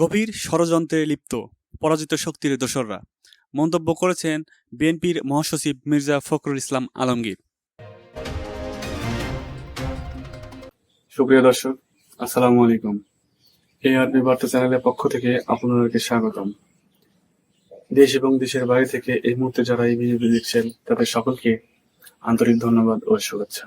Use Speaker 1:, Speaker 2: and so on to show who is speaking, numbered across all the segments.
Speaker 1: গভীর ষড়যন্ত্রে লিপ্ত পরাজিত শক্তির দোসররা মন্তব্য করেছেন বিএনপির মহাসচিব মির্জা ফখরুল ইসলাম আলমগীর।
Speaker 2: সুপ্রিয় দর্শক, আসসালামু আলাইকুম। এআরপি বার্তা চ্যানেলের পক্ষ থেকে আপনাদেরকে স্বাগতম। দেশ এবং দেশের বাইরে থেকে এই মুহূর্তে যারা এই ভিডিওটি দেখছেন, তাদের সকলকে আন্তরিক ধন্যবাদ ও শুভেচ্ছা।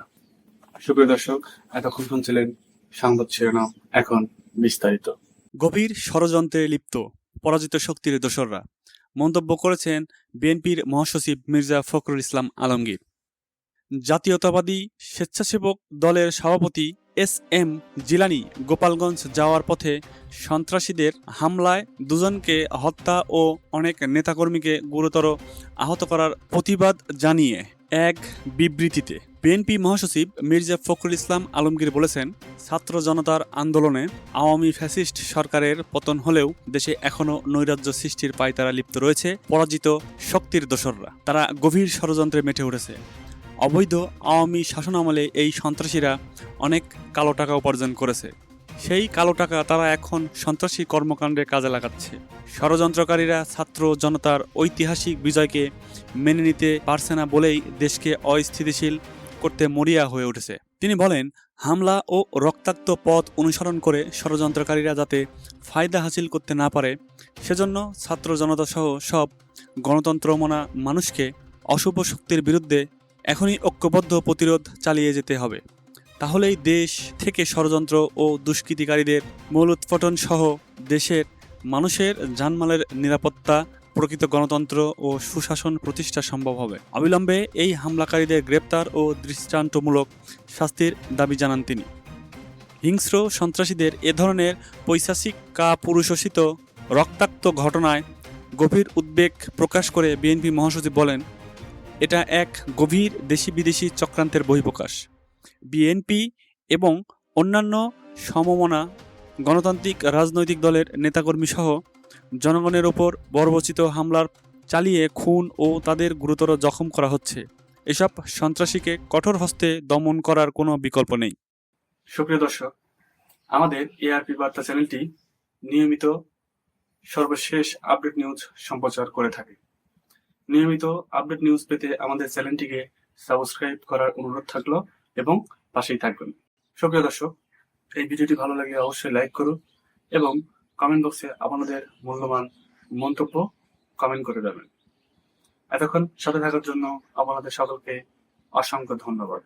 Speaker 2: সুপ্রিয় দর্শক, এতক্ষণ শুনছিলেন সংবাদ শিরোনাম, এখন বিস্তারিত।
Speaker 1: গভীর ষড়যন্ত্রে লিপ্ত পরাজিত শক্তির দোসররা মন্তব্য করেছেন বিএনপির মহাসচিব মির্জা ফখরুল ইসলাম আলমগীর। জাতীয়তাবাদী স্বেচ্ছাসেবক দলের সভাপতি এস এম জিলানি গোপালগঞ্জ যাওয়ার পথে সন্ত্রাসীদের হামলায় দুজনকে হত্যা ও অনেক নেতাকর্মীকে গুরুতর আহত করার প্রতিবাদ জানিয়ে এক বিবৃতিতে বিএনপি মহাসচিব মির্জা ফখরুল ইসলাম আলমগীর বলেছেন, ছাত্র জনতার আন্দোলনে আওয়ামী ফ্যাসিস্ট সরকারের পতন হলেও দেশে এখনও নৈরাজ্য সৃষ্টির পায়তারা লিপ্ত রয়েছে পরাজিত শক্তির দোসররা। তারা গভীর ষড়যন্ত্রে মেতে উঠেছে। অবৈধ আওয়ামী শাসনামলে এই সন্ত্রাসীরা অনেক কালো টাকা উপার্জন করেছে। সেই কালো টাকা তারা এখন সন্ত্রাসী কর্মকাণ্ডে কাজে লাগাচ্ছে। ষড়যন্ত্রকারীরা ছাত্র জনতার ঐতিহাসিক বিজয়কে মেনে নিতে পারছে না বলেই দেশকে অস্থিতিশীল করতে মরিয়া হয়ে উঠেছে। তিনি বলেন, হামলা ও রক্তাক্ত পথ অনুসরণ করে ষড়যন্ত্রকারীরা যাতে ফায়দা হাসিল করতে না পারে, সেজন্য ছাত্র জনতা সহ সব গণতন্ত্রমনা মানুষকে অশুভ শক্তির বিরুদ্ধে এখনই ঐক্যবদ্ধ প্রতিরোধ চালিয়ে যেতে হবে। তাহলেই দেশ থেকে ষড়যন্ত্র ও দুষ্কৃতিকারীদের মূল উৎপাটন সহ দেশের মানুষের জানমালের নিরাপত্তা প্রকৃত গণতন্ত্র ও সুশাসন প্রতিষ্ঠা সম্ভব হবে। অবিলম্বে এই হামলাকারীদের গ্রেপ্তার ও দৃষ্টান্তমূলক শাস্তির দাবি জানান তিনি। হিংস্র সন্ত্রাসীদের এ ধরনের পৈশাচিক কাপুরুষোষিত রক্তাক্ত ঘটনায় গভীর উদ্বেগ প্রকাশ করে বিএনপি মহাসচিব বলেন, এটা এক গভীর দেশি বিদেশি চক্রান্তের বহিঃপ্রকাশ। বিএনপি এবং অন্যান্য সমমনা গণতান্ত্রিক রাজনৈতিক দলের নেতাকর্মী সহ জনগণের ওপর বর্বচিত হামলার চালিয়ে খুন ও তাদের গুরুতর জখম করা হচ্ছে। এসব সন্ত্রাসীকে কঠোর হস্তে দমন করার কোনো বিকল্প নেই।
Speaker 2: সুপ্রিয় দর্শক, আমাদের এআরপি বার্তা চ্যানেলটি নিয়মিত সর্বশেষ আপডেট নিউজ সম্প্রচার করে থাকে। নিয়মিত আপডেট নিউজ পেতে আমাদের চ্যানেলটিকে সাবস্ক্রাইব করার অনুরোধ থাকল এবং পাশেই থাকবেন। সুপ্রিয় দর্শক, এই ভিডিওটি ভালো লাগলে অবশ্যই লাইক করুন এবং কমেন্ট বক্সে আপনাদের মূল্যবান মন্তব্য কমেন্ট করে দেবেন এতক্ষণ সাথে থাকার জন্য আপনাদের সকলকে অসংখ্য ধন্যবাদ।